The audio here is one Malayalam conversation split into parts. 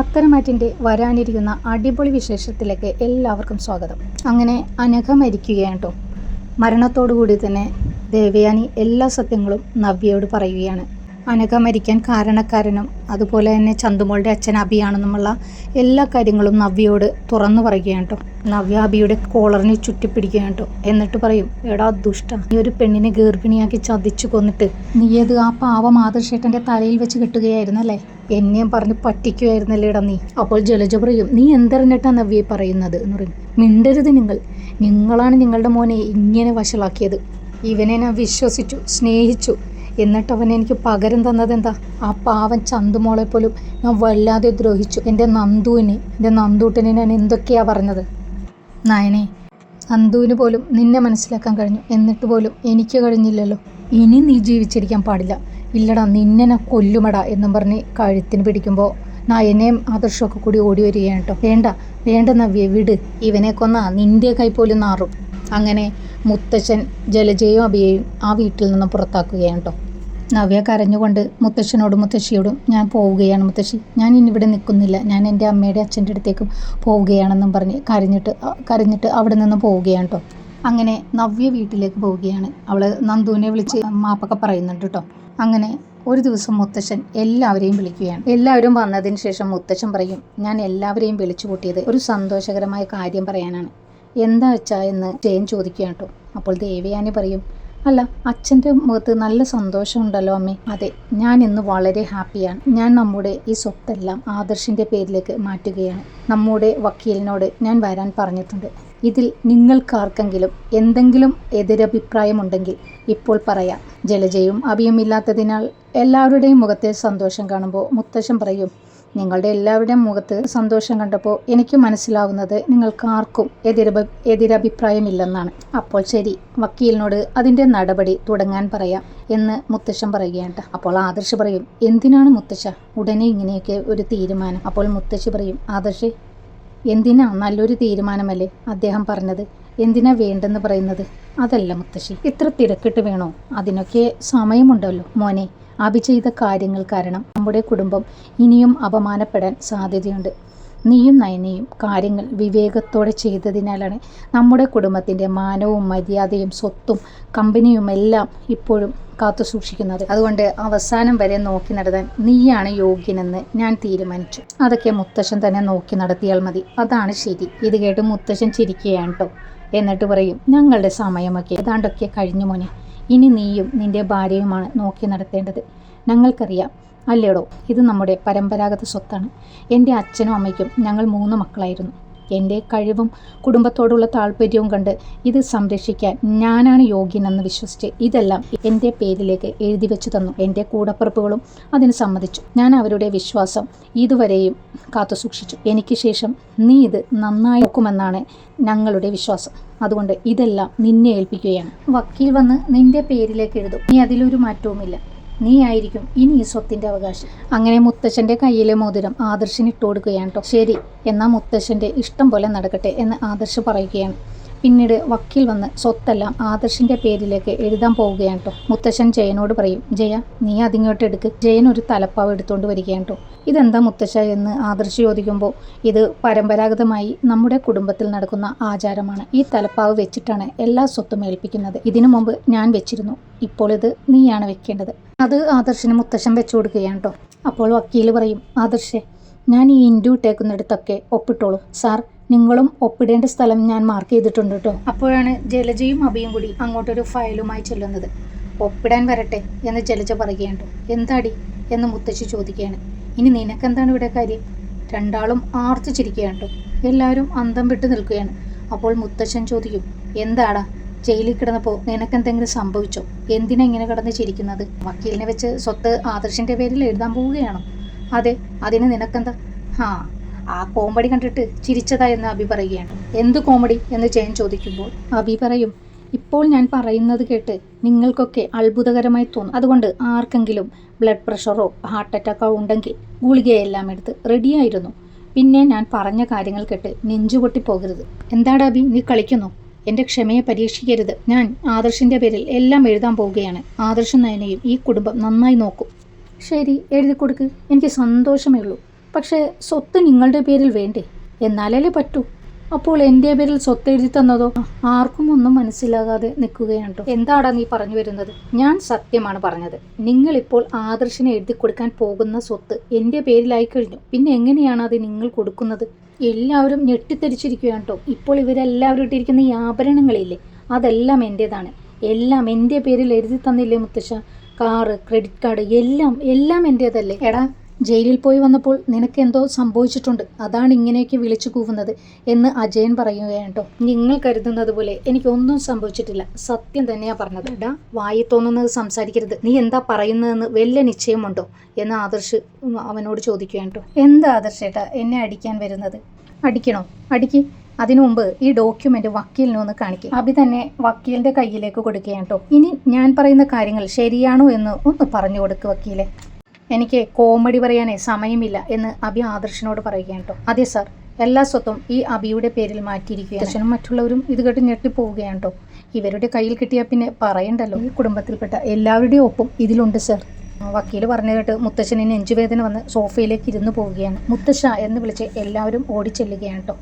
പത്തനംമാറ്റിന്റെ വരാനിരിക്കുന്ന അടിപൊളി വിശേഷത്തിലേക്ക് എല്ലാവർക്കും സ്വാഗതം. അങ്ങനെ അനഘ മരിക്കുകയാണ് കേട്ടോ. മരണത്തോടുകൂടി തന്നെ ദേവയാനി എല്ലാ സത്യങ്ങളും നവ്യയോട് പറയുകയാണ്. അനഘ മരിക്കാൻ കാരണക്കാരനും അതുപോലെ തന്നെ ചന്തുമോളുടെ അച്ഛൻ അബിയാണെന്നുമുള്ള എല്ലാ കാര്യങ്ങളും നവ്യയോട് തുറന്നു പറയുകയാണ് കേട്ടോ. നവ്യ അബിയുടെ കോളറിനെ ചുറ്റിപ്പിടിക്കുകയാണ് കേട്ടോ. എന്നിട്ട് പറയും എടാ ദുഷ്ട നീ ഒരു പെണ്ണിനെ ഗർഭിണിയാക്കി ചതിച്ചു കൊന്നിട്ട് നീ അത് ആ പാവ ആദർശേട്ടന്റെ തലയിൽ വെച്ച് കെട്ടുകയായിരുന്നല്ലേ എന്നെയും പറഞ്ഞ് പറ്റിക്കുമായിരുന്നല്ലേടാ നീ. അപ്പോൾ ജലജ പറയും നീ എന്തറിഞ്ഞിട്ടാ നവ്യെ പറയുന്നത്? എന്ന് പറയും മിണ്ടരുത് നിങ്ങൾ. നിങ്ങളാണ് നിങ്ങളുടെ മോനെ ഇങ്ങനെ വഷളാക്കിയത്. ഇവനെ ഞാൻ വിശ്വസിച്ചു സ്നേഹിച്ചു. എന്നിട്ട് അവൻ എനിക്ക് പകരം തന്നത് എന്താ ആ പാവൻ ചന്തുമോളെ പോലും ഞാൻ വല്ലാതെ ദ്രോഹിച്ചു. എന്റെ നന്ദുവിനെ എന്റെ നന്ദൂട്ടനെ ഞാൻ എന്തൊക്കെയാ പറഞ്ഞത്? നയനെ നന്ദുവിന് പോലും നിന്നെ മനസ്സിലാക്കാൻ കഴിഞ്ഞു. എന്നിട്ട് പോലും എനിക്ക് കഴിഞ്ഞില്ലല്ലോ. ഇനി നീ ജീവിച്ചിരിക്കാൻ പാടില്ല. ഇല്ലടാ നിന്നെ കൊല്ലുമടാ എന്നും പറഞ്ഞ് കഴുത്തിന് പിടിക്കുമ്പോൾ നയനെയും ആദർശമൊക്കെ കൂടി ഓടി വരികയാണ് കേട്ടോ വേണ്ട വേണ്ട നവ്യ വിട്. ഇവനെ കൊന്നാ നിന്റെ കൈ പോലും നാറും. അങ്ങനെ മുത്തച്ഛൻ ജലജയും അഭിയെയും ആ വീട്ടിൽ നിന്ന് പുറത്താക്കുകയാണ് കേട്ടോ നവ്യ കരഞ്ഞുകൊണ്ട് മുത്തശ്ശനോടും മുത്തശ്ശിയോടും ഞാൻ പോവുകയാണ് മുത്തശ്ശി. ഞാൻ ഇന്നിവിടെ നിൽക്കുന്നില്ല. ഞാൻ എന്റെ അമ്മയുടെ അച്ഛന്റെ അടുത്തേക്കും പോവുകയാണെന്നും പറഞ്ഞ് കരഞ്ഞിട്ട് കരഞ്ഞിട്ട് അവിടെ നിന്ന് പോവുകയാണ് കേട്ടോ അങ്ങനെ നവ്യ വീട്ടിലേക്ക് പോവുകയാണ്. അവൾ നന്ദുവിനെ വിളിച്ച് മാപ്പൊക്കെ പറയുന്നുണ്ട് കേട്ടോ അങ്ങനെ ഒരു ദിവസം മുത്തശ്ശൻ എല്ലാവരെയും വിളിക്കുകയാണ്. എല്ലാവരും വന്നതിന് ശേഷം മുത്തശ്ശൻ പറയും ഞാൻ എല്ലാവരെയും വിളിച്ചു കൂട്ടിയത് ഒരു സന്തോഷകരമായ കാര്യം പറയാനാണ്. എന്താ വെച്ചാ എന്ന് ജയൻ ചോദിക്കുകയാണ് കേട്ടോ അപ്പോൾ ദേവയാനി പറയും അല്ല അച്ഛന്റെ മുഖത്ത് നല്ല സന്തോഷമുണ്ടല്ലോ അമ്മേ. അതെ ഞാൻ ഇന്ന് വളരെ ഹാപ്പിയാണ്. ഞാൻ നമ്മുടെ ഈ സ്വത്തെല്ലാം ആദർശിന്റെ പേരിലേക്ക് മാറ്റുകയാണ്. നമ്മുടെ വക്കീലിനോട് ഞാൻ വരാൻ പറഞ്ഞിട്ടുണ്ട്. ഇതിൽ നിങ്ങൾക്കാർക്കെങ്കിലും എന്തെങ്കിലും എതിരഭിപ്രായമുണ്ടെങ്കിൽ ഇപ്പോൾ പറയാം. ജലജയും അഭിയുമില്ലാത്തതിനാൽ എല്ലാവരുടെയും മുഖത്തെ സന്തോഷം കാണുമ്പോൾ മുത്തശ്ശൻ പറയും നിങ്ങളുടെ എല്ലാവരുടെയും മുഖത്ത് സന്തോഷം കണ്ടപ്പോൾ എനിക്ക് മനസ്സിലാവുന്നത് നിങ്ങൾക്ക് ആർക്കും എതിരഭ എതിരഭിപ്രായമില്ലെന്നാണ്. അപ്പോൾ ശരി വക്കീലിനോട് അതിന്റെ നടപടി തുടങ്ങാൻ പറയാം എന്ന് മുത്തശ്ശൻ പറയുകയാണ് അപ്പോൾ ആദർശ് പറയും എന്തിനാണ് മുത്തശ്ശ? ഉടനെ ഇങ്ങനെയൊക്കെ ഒരു തീരുമാനം. അപ്പോൾ മുത്തശ്ശി പറയും ആദർശ് എന്തിനാ നല്ലൊരു തീരുമാനമല്ലേ അദ്ദേഹം പറഞ്ഞത്? എന്തിനാ വേണ്ടെന്ന് പറയുന്നത്? അതല്ല മുത്തശ്ശി ഇത്ര തിരക്കിട്ട് വേണോ? അതിനൊക്കെ സമയമുണ്ടല്ലോ മോനെ. അഭി ചെയ്ത കാര്യങ്ങൾ കാരണം നമ്മുടെ കുടുംബം ഇനിയും അപമാനപ്പെടാൻ സാധ്യതയുണ്ട്. നീയും നയനയും കാര്യങ്ങൾ വിവേകത്തോടെ ചെയ്തതിനാലാണ് നമ്മുടെ കുടുംബത്തിന്റെ മാനവും മര്യാദയും സ്വത്തും കമ്പനിയും എല്ലാം ഇപ്പോഴും കാത്തു സൂക്ഷിക്കുന്നത് അതുകൊണ്ട് അവസാനം വരെ നോക്കി നടത്താൻ നീയാണ് യോഗ്യനെന്ന് ഞാൻ തീരുമാനിച്ചു. അതൊക്കെ മുത്തശ്ശൻ തന്നെ നോക്കി നടത്തിയാൽ മതി. അതാണ് ശരി. ഇത് കേട്ട് മുത്തശ്ശൻ ചിരിക്കുകയാണ് കേട്ടോ എന്നിട്ട് പറയും ഞങ്ങളുടെ സമയമൊക്കെ. ഏതാണ്ടൊക്കെ കഴിഞ്ഞു മോനെ. ഇനി നീയും നിന്റെ ഭാര്യയുമാണ് നോക്കി നടത്തേണ്ടത്. ഞങ്ങൾക്കറിയാം. അല്ലേടോ ഇത് നമ്മുടെ പരമ്പരാഗത സ്വത്താണ്. എന്റെ അച്ഛനും അമ്മയ്ക്കും ഞങ്ങൾ മൂന്ന് മക്കളായിരുന്നു. എന്റെ കഴിവും കുടുംബത്തോടുള്ള താല്പര്യവും കണ്ട് ഇത് സംരക്ഷിക്കാൻ ഞാനാണ് യോഗ്യനെന്ന് വിശ്വസിച്ച് ഇതെല്ലാം എന്റെ പേരിലേക്ക് എഴുതി വെച്ചു തന്നു. എന്റെ കൂടപ്പിറപ്പുകളും അതിന് സമ്മതിച്ചു. ഞാൻ അവരുടെ വിശ്വാസം ഇതുവരെയും കാത്തു സൂക്ഷിച്ചു. എനിക്ക് ശേഷം നീ ഇത് നന്നായി നോക്കുമെന്നാണ് ഞങ്ങളുടെ വിശ്വാസം. അതുകൊണ്ട് ഇതെല്ലാം നിന്നെ ഏൽപ്പിക്കുകയാണ്. വക്കീൽ വന്ന് നിന്റെ പേരിലേക്ക് എഴുതും. നീ അതിലൊരു മാറ്റവുമില്ല. നീ ആയിരിക്കും ഇനി ഈ സ്വത്തിന്റെ അവകാശം. അങ്ങനെ മുത്തശ്ശന്റെ കയ്യിലെ മോതിരം ആദർശിന് ഇട്ടുകൊടുക്കുകയാണ് കേട്ടോ ശരി എന്നാൽ മുത്തശ്ശന്റെ ഇഷ്ടം പോലെ നടക്കട്ടെ എന്ന് ആദർശ് പറയുകയാണ്. പിന്നീട് വക്കീൽ വന്ന് സ്വത്തെല്ലാം ആദർശിന്റെ പേരിലേക്ക് എഴുതാൻ പോവുകയാണ് കേട്ടോ മുത്തശ്ശൻ ജയനോട് പറയും ജയ നീ അതിങ്ങോട്ട് എടുക്ക്. ജയൻ ഒരു തലപ്പാവ് എടുത്തുകൊണ്ട് വരികയാണ് കേട്ടോ ഇതെന്താ മുത്തശ്ശ എന്ന് ആദർശ് ചോദിക്കുമ്പോൾ ഇത് പരമ്പരാഗതമായി നമ്മുടെ കുടുംബത്തിൽ നടക്കുന്ന ആചാരമാണ്. ഈ തലപ്പാവ് വെച്ചിട്ടാണ് എല്ലാ സ്വത്തും ഏൽപ്പിക്കുന്നത്. ഇതിനു മുമ്പ് ഞാൻ വെച്ചിരുന്നു. ഇപ്പോൾ ഇത് നീയാണ് വെക്കേണ്ടത്. അത് ആദർശിന് മുത്തശ്ശൻ വെച്ചു കൊടുക്കുകയാണ് കേട്ടോ അപ്പോൾ വക്കീൽ പറയും ആദർശേ ഞാൻ ഈ ഇൻഡു ഇട്ടേക്കുന്നിടത്തൊക്കെ ഒപ്പിട്ടോളൂ. സാർ നിങ്ങളും ഒപ്പിടേണ്ട സ്ഥലം ഞാൻ മാർക്ക് ചെയ്തിട്ടുണ്ട് കേട്ടോ അപ്പോഴാണ് ജലജയും അഭിയും കൂടി അങ്ങോട്ടൊരു ഫയലുമായി ചെല്ലുന്നത്. ഒപ്പിടാൻ വരട്ടെ എന്ന് ജലജ പറയുകയാണ് എന്താടി എന്ന് മുത്തശ്ശി ചോദിക്കുകയാണ്. ഇനി നിനക്കെന്താണ് ഇവിടെ കാര്യം? രണ്ടാളും ആർത്തിച്ചിരിക്കുകയാണ് ചിരിക്കുകയാണ് കേട്ടോ എല്ലാവരും അന്തം വിട്ട് നിൽക്കുകയാണ്. അപ്പോൾ മുത്തശ്ശൻ ചോദിക്കും എന്താടാ? ജയിലിൽ കിടന്നപ്പോൾ നിനക്കെന്തെങ്കിലും സംഭവിച്ചോ? എന്തിനാ ഇങ്ങനെ കിടന്ന് ചിരിക്കുന്നത്? വക്കീലിനെ വെച്ച് സ്വത്ത് ആദർശിന്റെ പേരിൽ എഴുതാൻ പോവുകയാണോ? അതെ അതിന് നിനക്കെന്താ? ആ ആ കോമഡി കണ്ടിട്ട് ചിരിച്ചതാ എന്ന് അബി പറയുകയാണ്. എന്ത് കോമഡി? എന്ന് ജയൻ ചോദിക്കുമ്പോൾ അബി പറയും ഇപ്പോൾ ഞാൻ പറയുന്നത് കേട്ട് നിങ്ങൾക്കൊക്കെ അത്ഭുതകരമായി തോന്നും. അതുകൊണ്ട് ആർക്കെങ്കിലും ബ്ലഡ് പ്രഷറോ ഹാർട്ട് അറ്റാക്കോ ഉണ്ടെങ്കിൽ ഗുളികയെല്ലാം എടുത്ത് റെഡിയായിരുന്നു പിന്നെ ഞാൻ പറഞ്ഞ കാര്യങ്ങൾ കേട്ട് നെഞ്ചുപൊട്ടി പോകരുത് എന്താടാ അബി നീ കളിക്കുന്നു? എന്റെ ക്ഷമയെ പരീക്ഷിക്കരുത്. ഞാൻ ആദർശിന്റെ പേരിൽ എല്ലാം എഴുതാൻ പോവുകയാണ്. ആദർശം നയനയും ഈ കുടുംബം നന്നായി നോക്കും. ശരി എഴുതി കൊടുക്ക് എനിക്ക് സന്തോഷമേ ഉള്ളൂ. പക്ഷേ സ്വത്ത് നിങ്ങളുടെ പേരിൽ വേണ്ടേ? എന്നാലല്ലേ പറ്റൂ. അപ്പോൾ എന്റെ പേരിൽ സ്വത്ത് എഴുതി തന്നതോ? ആർക്കും ഒന്നും മനസ്സിലാകാതെ നിൽക്കുകയാണ് ട്ടോ. എന്താടാ നീ പറഞ്ഞു വരുന്നത്? ഞാൻ സത്യമാണ് പറഞ്ഞത്. നിങ്ങളിപ്പോൾ ആദർശിനെ എഴുതി കൊടുക്കാൻ പോകുന്ന സ്വത്ത് എന്റെ പേരിലായി കഴിഞ്ഞു. പിന്നെ എങ്ങനെയാണ് അത് നിങ്ങൾ കൊടുക്കുന്നത്? എല്ലാവരും ഞെട്ടിത്തെരിച്ചിരിക്കുകയാണ് കേട്ടോ ഇപ്പോൾ ഇവരെല്ലാവരും ഇട്ടിരിക്കുന്ന ഈ ആഭരണങ്ങളില്ലേ? അതെല്ലാം എന്റേതാണ്. എല്ലാം എന്റെ പേരിൽ എഴുതി തന്നില്ലേ മുത്തശ്ശ? കാറ് ക്രെഡിറ്റ് കാർഡ് എല്ലാം എല്ലാം എന്റേതല്ലേ? എടാ ജയിലിൽ പോയി വന്നപ്പോൾ നിനക്ക് എന്തോ സംഭവിച്ചിട്ടുണ്ട്. അതാണ് ഇങ്ങനെയൊക്കെ വിളിച്ചു കൂവുന്നത് എന്ന് അജയൻ പറയുകയാണ് കേട്ടോ. നിങ്ങൾ കരുതുന്നത് പോലെ എനിക്കൊന്നും സംഭവിച്ചിട്ടില്ല. സത്യം തന്നെയാ പറഞ്ഞത്. എടാ വായി തോന്നുന്നത് സംസാരിക്കരുത്. നീ എന്താ പറയുന്നതെന്ന് വല്ല നിശ്ചയമുണ്ടോ എന്ന് ആദർശ് അവനോട് ചോദിക്കുകയാണ് കേട്ടോ. എന്താ ആദർശേട്ടാ എന്നെ അടിക്കാൻ വരുന്നത്? അടിക്കണോ? അടിക്ക്. അതിനു മുമ്പ് ഈ ഡോക്യുമെന്റ് വക്കീലിനെ ഒന്ന് കാണിക്കും. അഭി തന്നെ വക്കീലിന്റെ കയ്യിലേക്ക് കൊടുക്കുകയാണ് കേട്ടോ. ഇനി ഞാൻ പറയുന്ന കാര്യങ്ങൾ ശരിയാണോ എന്ന് ഒന്ന് പറഞ്ഞു കൊടുക്കുക വക്കീലെ. എനിക്ക് കോമഡി പറയാനേ സമയമില്ല എന്ന് അഭി ആദർശനോട് പറയുകയാണ് കേട്ടോ. അതെ സാർ എല്ലാ സ്വത്തും ഈ അഭിയുടെ പേരിൽ മാറ്റിയിരിക്കുകയാണ്. അച്ഛനും മറ്റുള്ളവരും ഇത് കേട്ട് ഞെട്ടിപ്പോവുകയാണ് കേട്ടോ. ഇവരുടെ കയ്യിൽ കിട്ടിയാൽ പിന്നെ പറയണ്ടല്ലോ. ഈ കുടുംബത്തിൽപ്പെട്ട എല്ലാവരുടെയും ഒപ്പം ഇതിലുണ്ട് സർ വക്കീൽ പറഞ്ഞു കേട്ട് മുത്തശ്ശന് നെഞ്ചുവേദന വന്ന് സോഫയിലേക്ക് ഇരുന്ന് പോവുകയാണ്. മുത്തശ്ശ എന്ന് വിളിച്ച് എല്ലാവരും ഓടിച്ചെല്ലുകയാണ് കേട്ടോ.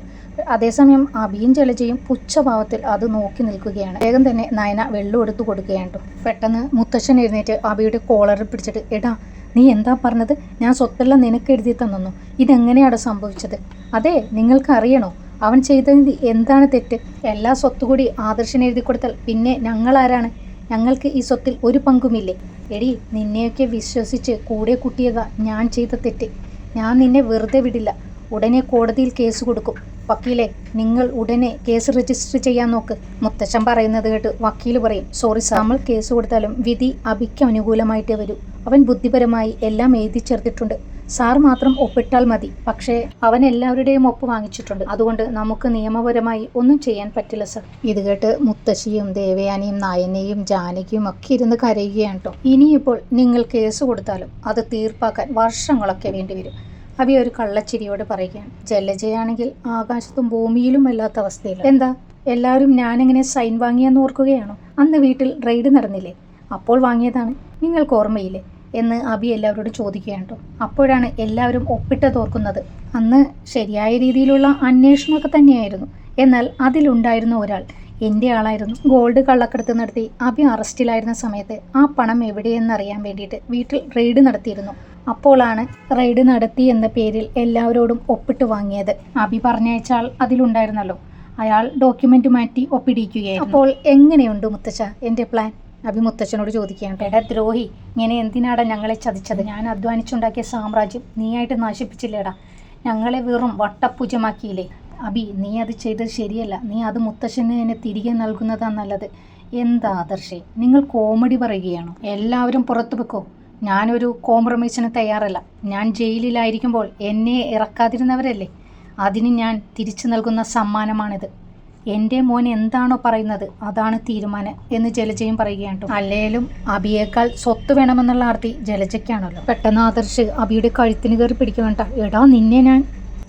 അതേസമയം അബിയും ജലജയും പുച്ഛഭാവത്തിൽ അത് നോക്കി നിൽക്കുകയാണ്. വേഗം തന്നെ നയന വെള്ളം എടുത്തു കൊടുക്കുകയാണ് കേട്ടോ. പെട്ടെന്ന് മുത്തശ്ശൻ എഴുന്നേറ്റ് അബിയുടെ കോളറിൽ പിടിച്ചിട്ട് എടാ നീ എന്താ പറഞ്ഞത്? ഞാൻ സ്വത്തെല്ലാം നിനക്ക് എഴുതി തന്നു ഇതെങ്ങനെയാണ് സംഭവിച്ചത്? അതെ നിങ്ങൾക്ക് അറിയണോ അവൻ ചെയ്തത് എന്താണ് തെറ്റ്? എല്ലാ സ്വത്തു കൂടി ആദർശന് എഴുതി കൊടുത്താൽ പിന്നെ ഞങ്ങളാരാണ്? ഞങ്ങൾക്ക് ഈ സ്വത്തിൽ ഒരു പങ്കുമില്ലേ? എടി നിന്നെയൊക്കെ വിശ്വസിച്ച് കൂടെ കുട്ടിയതാ ഞാൻ ചെയ്ത തെറ്റ്. ഞാൻ നിന്നെ വെറുതെ വിടില്ല. ഉടനെ കോടതിയിൽ കേസ് കൊടുക്കും. വക്കീലെ നിങ്ങൾ ഉടനെ കേസ് രജിസ്റ്റർ ചെയ്യാൻ നോക്ക്. മുത്തച്ഛൻ പറയുന്നത് കേട്ട് വക്കീൽ പറയും സോറി സാർ നമ്മൾ കേസ് കൊടുത്താലും വിധി അഭിക്ക് അനുകൂലമായിട്ടേ വരൂ. അവൻ ബുദ്ധിപരമായി എല്ലാം എഴുതി ചേർത്തിട്ടുണ്ട്. സാർ മാത്രം ഒപ്പിട്ടാൽ മതി. പക്ഷേ അവൻ എല്ലാവരുടെയും ഒപ്പ് വാങ്ങിച്ചിട്ടുണ്ട്. അതുകൊണ്ട് നമുക്ക് നിയമപരമായി ഒന്നും ചെയ്യാൻ പറ്റില്ല സർ. ഇത് കേട്ട് മുത്തശ്ശിയും ദേവയാനിയും നായനെയും ജാനകിയും ഒക്കെ ഇരുന്ന് കരയുകയാണ് കേട്ടോ. ഇനിയിപ്പോൾ നിങ്ങൾ കേസ് കൊടുത്താലും അത് തീർപ്പാക്കാൻ വർഷങ്ങളൊക്കെ വേണ്ടിവരും അവി ഒരു കള്ളച്ചിരിയോട് പറയുകയാണ്. ജലജയാണെങ്കിൽ ആകാശത്തും ഭൂമിയിലും അല്ലാത്ത അവസ്ഥയിൽ എന്താ? എല്ലാവരും ഞാനെങ്ങനെ സൈൻ വാങ്ങിയെന്ന് ഓർക്കുകയാണോ? അന്ന് വീട്ടിൽ റെയ്ഡ് നടന്നില്ലേ? അപ്പോൾ വാങ്ങിയതാണ്. നിങ്ങൾക്ക് ഓർമ്മയില്ലേ? എന്ന് അബി എല്ലാവരോടും ചോദിക്കുകയാണ് അപ്പോഴാണ് എല്ലാവരും ഒപ്പിട്ട് തോർക്കുന്നത് അന്ന് ശരിയായ രീതിയിലുള്ള അന്വേഷണമൊക്കെ തന്നെയായിരുന്നു. എന്നാൽ അതിലുണ്ടായിരുന്ന ഒരാൾ എന്റെ ആളായിരുന്നു. ഗോൾഡ് കള്ളക്കടത്ത് നടത്തി അബി അറസ്റ്റിലായിരുന്ന സമയത്ത് ആ പണം എവിടെയെന്നറിയാൻ വേണ്ടിയിട്ട് വീട്ടിൽ റെയ്ഡ് നടത്തിയിരുന്നു. അപ്പോഴാണ് റെയ്ഡ് നടത്തി എന്ന പേരിൽ എല്ലാവരോടും ഒപ്പിട്ട് വാങ്ങിയത്. അബി പറഞ്ഞയച്ചാൽ അതിലുണ്ടായിരുന്നല്ലോ. അയാൾ ഡോക്യുമെന്റ് മാറ്റി ഒപ്പിടിക്കുകയായിരുന്നു. അപ്പോൾ എങ്ങനെയുണ്ട് മുത്തച്ഛ? എന്റെ പ്ലാൻ? അഭി മുത്തച്ഛനോട് ചോദിക്കുകയാണ്. എടാ ദ്രോഹി ഇങ്ങനെ എന്തിനാടാ ഞങ്ങളെ ചതിച്ചത്? ഞാൻ അധ്വാനിച്ചുണ്ടാക്കിയ സാമ്രാജ്യം നീയായിട്ട് നശിപ്പിച്ചില്ലേടാ. ഞങ്ങളെ വെറും വട്ടപ്പൂജമാക്കിയില്ലേ അബി നീ അത് ചെയ്തത് ശരിയല്ല. നീ അത് മുത്തശ്ശന് തന്നെ തിരികെ നൽകുന്നതാ നല്ലത്. എന്താ ആദർശേ? നിങ്ങൾ കോമഡി പറയുകയാണോ? എല്ലാവരും പുറത്തു വെക്കോ ഞാനൊരു കോംപ്രമൈസിന് തയ്യാറല്ല. ഞാൻ ജയിലിലായിരിക്കുമ്പോൾ എന്നെ ഇറക്കാതിരുന്നവരല്ലേ? അതിന് ഞാൻ തിരിച്ചു നൽകുന്ന സമ്മാനമാണിത്. എന്റെ മോൻ എന്താണോ പറയുന്നത് അതാണ് തീരുമാനം എന്ന് ജലജയും പറയുകയാണ്. അല്ലേലും അബിയേക്കാൾ സ്വത്ത് വേണമെന്നുള്ള ആർത്തി ജലജയ്ക്കാണല്ലോ. പെട്ടെന്ന് ആദർശ് അബിയുടെ കഴുത്തിന് കയറി പിടിക്കുന്നുണ്ട എടാ നിന്നെ ഞാൻ.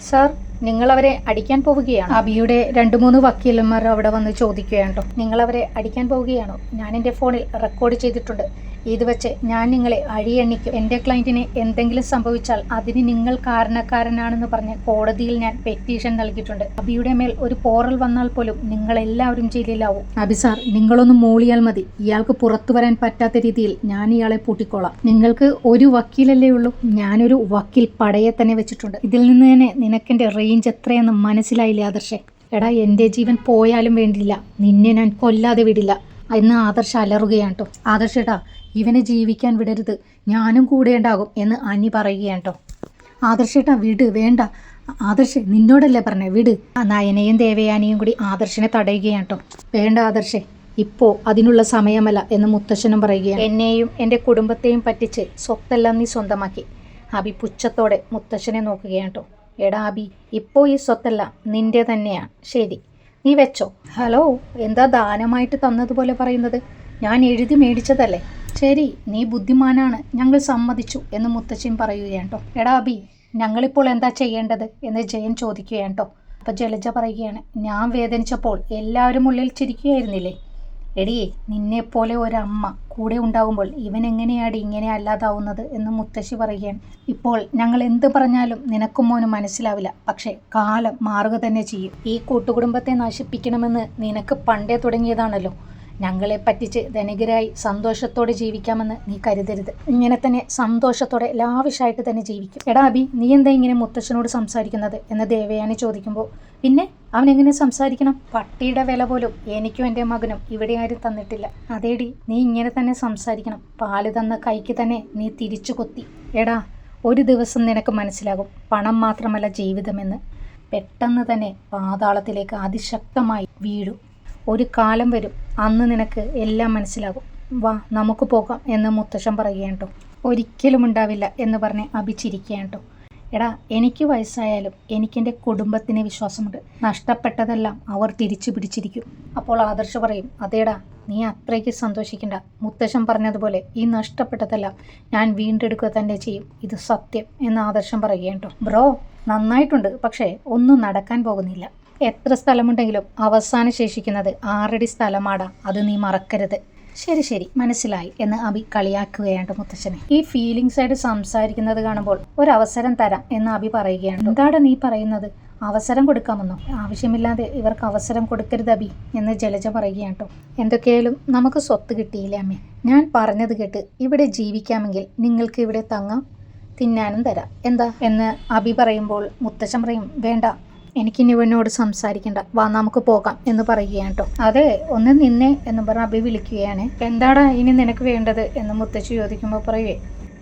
സാർ നിങ്ങൾ അവരെ അടിക്കാൻ പോവുകയാണ്. അബിയുടെ രണ്ട് മൂന്ന് വക്കീലന്മാർ അവിടെ വന്ന് ചോദിക്കുകയാണ് നിങ്ങൾ അവരെ അടിക്കാൻ പോവുകയാണോ? ഞാൻ എന്റെ ഫോണിൽ റെക്കോർഡ് ചെയ്തിട്ടുണ്ട്. ഇത് വെച്ച് ഞാൻ നിങ്ങളെ അഴിയെണ്ണിക്കും. എന്റെ ക്ലയന്റിന് എന്തെങ്കിലും സംഭവിച്ചാൽ അതിന് നിങ്ങൾ കാരണക്കാരനാണെന്ന് പറഞ്ഞ് കോടതിയിൽ ഞാൻ പെറ്റീഷൻ നൽകിയിട്ടുണ്ട്. അബിയുടെ മേൽ ഒരു പോറൽ വന്നാൽ പോലും നിങ്ങൾ എല്ലാവരും ജയിലിലാവും. അബി സാർ നിങ്ങളൊന്ന് മൂളിയാൽ മതി. ഇയാൾക്ക് പുറത്തു വരാൻ പറ്റാത്ത രീതിയിൽ ഞാൻ ഇയാളെ പൂട്ടിക്കോളാം. നിങ്ങൾക്ക് ഒരു വക്കീലല്ലേ ഉള്ളൂ. ഞാനൊരു വക്കീൽ പടയെ തന്നെ വെച്ചിട്ടുണ്ട്. ഇതിൽ നിന്ന് തന്നെ നിനക്കെന്റെ റേഞ്ച് എത്രയെന്ന് മനസ്സിലായില്ലേ ആദർശേ? എടാ എന്റെ ജീവൻ പോയാലും വേണ്ടില്ല. നിന്നെ ഞാൻ കൊല്ലാതെ വിടില്ല. എന്ന് ആദർശ അലറുകയാണ് കേട്ടോ ആദർശേട്ടാ ഇവനെ ജീവിക്കാൻ വിടരുത്. ഞാനും കൂടെ ഉണ്ടാകും എന്ന് അനി പറയുകയാണ് കേട്ടോ ആദർശേട്ടാ വിട് വേണ്ട. ആദർശ് നിന്നോടല്ലേ പറഞ്ഞേ വിട്. നയനയും ദേവയാനിയും കൂടി ആദർശനെ തടയുകയാണ് കേട്ടോ വേണ്ട ആദർശേ ഇപ്പോ അതിനുള്ള സമയമല്ല എന്ന് മുത്തശ്ശനും പറയുകയാണ്. എന്നെയും എന്റെ കുടുംബത്തെയും പറ്റിച്ച് സ്വത്തെല്ലാം നീ സ്വന്തമാക്കി. അബി പുച്ഛത്തോടെ മുത്തശ്ശനെ നോക്കുകയാണ് കേട്ടോ എടാ അബി ഇപ്പോൾ ഈ സ്വത്തെല്ലാം നിന്റെ തന്നെയാണ് ശരി. നീ വെച്ചോ. ഹലോ എന്താ ദാനമായിട്ട് തന്നതുപോലെ പറയുന്നത്? ഞാൻ എഴുതി മേടിച്ചതല്ലേ? ശരി നീ ബുദ്ധിമാനാണ്. ഞങ്ങൾ സമ്മതിച്ചു എന്ന് മുത്തച്ഛൻ പറയുകയാണ് കേട്ടോ. എടാ അബി ഞങ്ങളിപ്പോൾ എന്താ ചെയ്യേണ്ടത് എന്ന് ജയൻ ചോദിക്കുകയാണ് കേട്ടോ. അപ്പോൾ ജലജ പറയുകയാണ് ഞാൻ വേദനിച്ചപ്പോൾ എല്ലാവരും ഉള്ളിൽ ചിരിക്കുകയായിരുന്നില്ലേ? എടിയേ നിന്നെപ്പോലെ ഒരമ്മ കൂടെ ഉണ്ടാവുമ്പോൾ ഇവൻ എങ്ങനെയാടി ഇങ്ങനെ അല്ലാതാവുന്നത് എന്ന് മുത്തശ്ശി പറയുകയാണ്. ഇപ്പോൾ ഞങ്ങൾ എന്ത് പറഞ്ഞാലും നിനക്കും മോനും മനസ്സിലാവില്ല. പക്ഷേ കാലം മാറുക തന്നെ ചെയ്യും. ഈ കൂട്ടുകുടുംബത്തെ നശിപ്പിക്കണമെന്ന് നിനക്ക് പണ്ടേ തുടങ്ങിയതാണല്ലോ. ഞങ്ങളെ പറ്റിച്ച് ധനികരായി സന്തോഷത്തോടെ ജീവിക്കാമെന്ന് നീ കരുതരുത്. ഇങ്ങനെ തന്നെ സന്തോഷത്തോടെ ലാവിഷായിട്ട് തന്നെ ജീവിക്കും. എടാ അബി നീ എന്താ ഇങ്ങനെ മുത്തശ്ശനോട് സംസാരിക്കുന്നത് എന്ന് ദേവയാനി ചോദിക്കുമ്പോൾ പിന്നെ അവൻ എങ്ങനെ സംസാരിക്കണം? പട്ടിയുടെ വില പോലും എനിക്കും എന്റെ മകനും ഇവിടെ ആരും തന്നിട്ടില്ല. അതേടി നീ ഇങ്ങനെ തന്നെ സംസാരിക്കണം. പാൽ തന്ന കൈക്ക് തന്നെ നീ തിരിച്ചു കൊത്തി. എടാ ഒരു ദിവസം നിനക്ക് മനസ്സിലാകും. പണം മാത്രമല്ല ജീവിതമെന്ന്. പെട്ടെന്ന് തന്നെ പാതാളത്തിലേക്ക് അതിശക്തമായി വീഴും. ഒരു കാലം വരും അന്ന് നിനക്ക് എല്ലാം മനസ്സിലാകും. വാ നമുക്ക് പോകാം എന്ന് മുത്തശ്ശൻ പറയുകയാണ് കേട്ടോ. ഒരിക്കലും ഉണ്ടാവില്ല എന്ന് പറഞ്ഞ് അഭിച്ചിരിക്കുകയാണ് കേട്ടോ. എടാ എനിക്ക് വയസ്സായാലും എനിക്കെന്റെ കുടുംബത്തിന് വിശ്വാസമുണ്ട്. നഷ്ടപ്പെട്ടതെല്ലാം അവർ തിരിച്ചു പിടിച്ചിരിക്കും. അപ്പോൾ ആദർശ പറയും അതേടാ നീ അത്രയ്ക്ക് സന്തോഷിക്കണ്ട. മുത്തശ്ശൻ പറഞ്ഞതുപോലെ ഈ നഷ്ടപ്പെട്ടതെല്ലാം ഞാൻ വീണ്ടെടുക്കുക തന്നെ ചെയ്യും. ഇത് സത്യം എന്ന് ആദർശം പറയുകയുണ്ടോ ബ്രോ നന്നായിട്ടുണ്ട് പക്ഷേ ഒന്നും നടക്കാൻ പോകുന്നില്ല. എത്ര സ്ഥലമുണ്ടെങ്കിലും അവസാന ശേഷിക്കുന്നത് ആറടി സ്ഥലമാടാ. അത് നീ മറക്കരുത്. ശരി ശരി. മനസ്സിലായി എന്ന് അബി കളിയാക്കുകയാണ് മുത്തച്ഛനെ ഈ ഫീലിങ്സ് ആയിട്ട് സംസാരിക്കുന്നത് കാണുമ്പോൾ ഒരു അവസരം തരാം എന്ന് അബി പറയുകയാണ്. എന്താണ് നീ പറയുന്നത്? അവസരം കൊടുക്കാമെന്നോ? ആവശ്യമില്ലാതെ ഇവർക്ക് അവസരം കൊടുക്കരുത് അബി എന്ന് ജലജ പറയുകയാണ് കേട്ടോ. എന്തൊക്കെയായാലും നമുക്ക് സ്വത്ത് കിട്ടിയില്ല അമ്മേ? ഞാൻ പറഞ്ഞത് കേട്ട് ഇവിടെ ജീവിക്കാമെങ്കിൽ നിങ്ങൾക്ക് ഇവിടെ തങ്ങാം തിന്നാനും തരാം. എന്താ? എന്ന് അബി പറയുമ്പോൾ മുത്തച്ഛൻ പറയും വേണ്ട എനിക്കിനി ഇവനോട് സംസാരിക്കണ്ട. വാ നമുക്ക് പോകാം എന്ന് പറയുകയാണ് കേട്ടോ അതെ ഒന്ന് നിന്നെ എന്ന് പറഞ്ഞ് അഭി വിളിക്കുകയാണ്. എന്താണ് ഇനി നിനക്ക് വേണ്ടത് എന്ന് മുത്തശ്ശി ചോദിക്കുമ്പോൾ പറയുവേ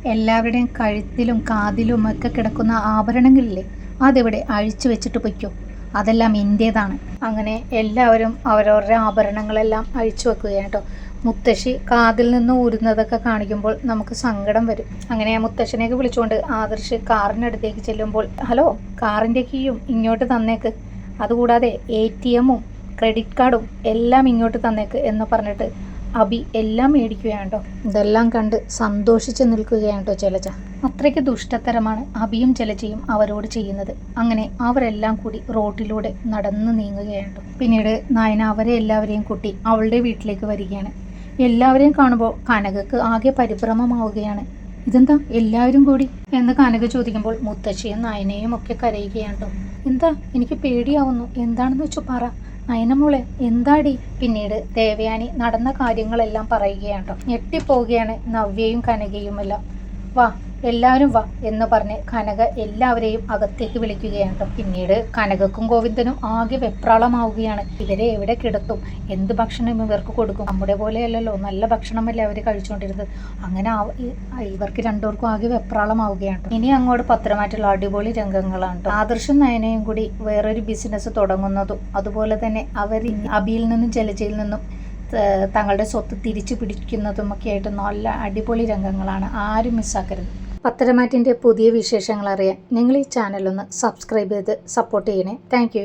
എല്ലാവരുടെയും കഴുത്തിലും കാതിലും ഒക്കെ കിടക്കുന്ന ആഭരണങ്ങളില്ലേ അതെവിടെ അഴിച്ചു വെച്ചിട്ട് പൊയ്ക്കോ. അതെല്ലാം ഇന്ത്യതാണ് അങ്ങനെ എല്ലാവരും അവരവരുടെ ആഭരണങ്ങളെല്ലാം അഴിച്ചു വെക്കുകയാണ് കേട്ടോ. മുത്തശ്ശി കാതിൽ നിന്ന് ഊരുന്നതൊക്കെ കാണിക്കുമ്പോൾ നമുക്ക് സങ്കടം വരും. അങ്ങനെ ആ മുത്തശ്ശനെയൊക്കെ വിളിച്ചുകൊണ്ട് ആദർശ് കാറിനടുത്തേക്ക് ചെല്ലുമ്പോൾ ഹലോ കാറിന്റെ കീയും ഇങ്ങോട്ട് തന്നേക്ക്. അതുകൂടാതെ എ ടി എമ്മും ക്രെഡിറ്റ് കാർഡും എല്ലാം ഇങ്ങോട്ട് തന്നേക്ക് എന്ന് പറഞ്ഞിട്ട് അബി എല്ലാം മേടിക്കുകയാണ്? കേട്ടോ ഇതെല്ലാം കണ്ട് സന്തോഷിച്ച് നിൽക്കുകയാണ് കേട്ടോ അത്രയ്ക്ക് ദുഷ്ടത്തരമാണ് അബിയും ജലജയും അവരോട് ചെയ്യുന്നത്. അങ്ങനെ അവരെല്ലാം കൂടി റോഡിലൂടെ നടന്നു നീങ്ങുകയാണ് കേട്ടോ പിന്നീട് നായന അവരെ എല്ലാവരെയും കൂട്ടി അവളുടെ വീട്ടിലേക്ക് വരികയാണ്. എല്ലാവരെയും കാണുമ്പോൾ കനകക്ക് ആകെ പരിഭ്രമമാവുകയാണ്. ഇതെന്താ എല്ലാവരും കൂടി? എന്ന് കനക ചോദിക്കുമ്പോൾ മുത്തശ്ശിയും നയനയും ഒക്കെ കരയുകയാണ് കേട്ടോ എന്താ എനിക്ക് പേടിയാവുന്നു? എന്താണെന്ന് വെച്ചു പറ. നയനമോളെ എന്താടി? പിന്നീട് ദേവയാനി നടന്ന കാര്യങ്ങളെല്ലാം പറയുകയാണ് ഞെട്ടിപ്പോവുകയാണ് നവ്യയും കനകയുമെല്ലാം. വാ എല്ലാവരും വാ എന്ന് പറഞ്ഞ് കനക എല്ലാവരെയും അകത്തേക്ക് വിളിക്കുകയാണ്. പിന്നീട് കനകക്കും ഗോവിന്ദനും ആകെ വെപ്രാളമാവുകയാണ്. ഇവരെ എവിടെ കിടത്തും? എന്ത് ഭക്ഷണം ഇവർക്ക് കൊടുക്കും? നമ്മുടെ പോലെയല്ലല്ലോ. നല്ല ഭക്ഷണമല്ലേ അവർ കഴിച്ചുകൊണ്ടിരുന്നത് അങ്ങനെ ഇവർക്ക് രണ്ടുപേർക്കും ആകെ വെപ്രാളമാവുകയാണ്. ഇനി അങ്ങോട്ട് പത്രമായിട്ടുള്ള അടിപൊളി രംഗങ്ങളാണ്. ആദർശം നയനയും കൂടി വേറൊരു ബിസിനസ് തുടങ്ങുന്നതും. അതുപോലെ തന്നെ അവർ അബിയിൽ നിന്നും ജലജയിൽ നിന്നും തങ്ങളുടെ സ്വത്ത് തിരിച്ചു പിടിക്കുന്നതുമൊക്കെ ആയിട്ട് നല്ല അടിപൊളി രംഗങ്ങളാണ്. ആരും മിസ്സാക്കരുത് പത്തരമാറ്റിന്റെ പുതിയ വിശേഷങ്ങൾ അറിയാൻ നിങ്ങൾ ഈ ചാനലൊന്ന് സബ്സ്ക്രൈബ് ചെയ്ത് സപ്പോർട്ട് ചെയ്യണേ. താങ്ക്